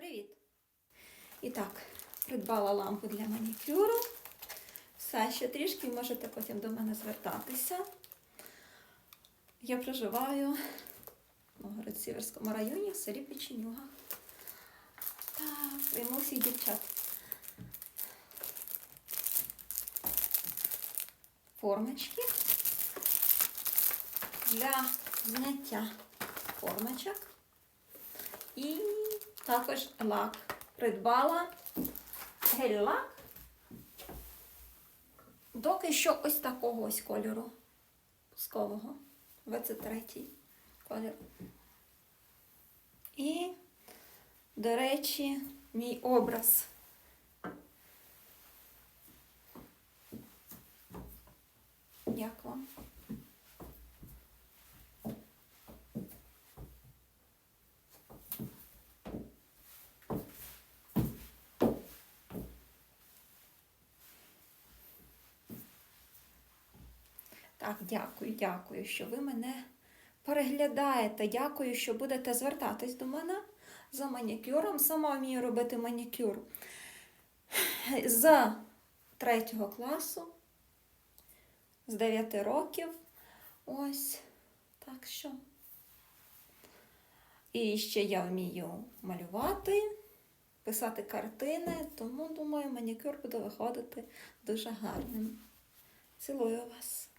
Привіт! І так, придбала лампу для манікюру. Все, ще трішки можете потім до мене звертатися. Я проживаю в Новгород-Сіверському районі в селі Печенюга. Так, прийму всіх дівчат. Формочки для зняття формочок. І також лак. Придбала гель-лак. Доки що ось такого ось кольору. Пускового. 23 колір. І, до речі, мій образ. Як вам? Так, дякую, дякую, що ви мене переглядаєте. Дякую, що будете звертатись до мене за манікюром. Сама вмію робити манікюр з третього класу, з 9 років. Ось так що. І ще я вмію малювати, писати картини, тому думаю, манікюр буде виходити дуже гарним. Цілую вас.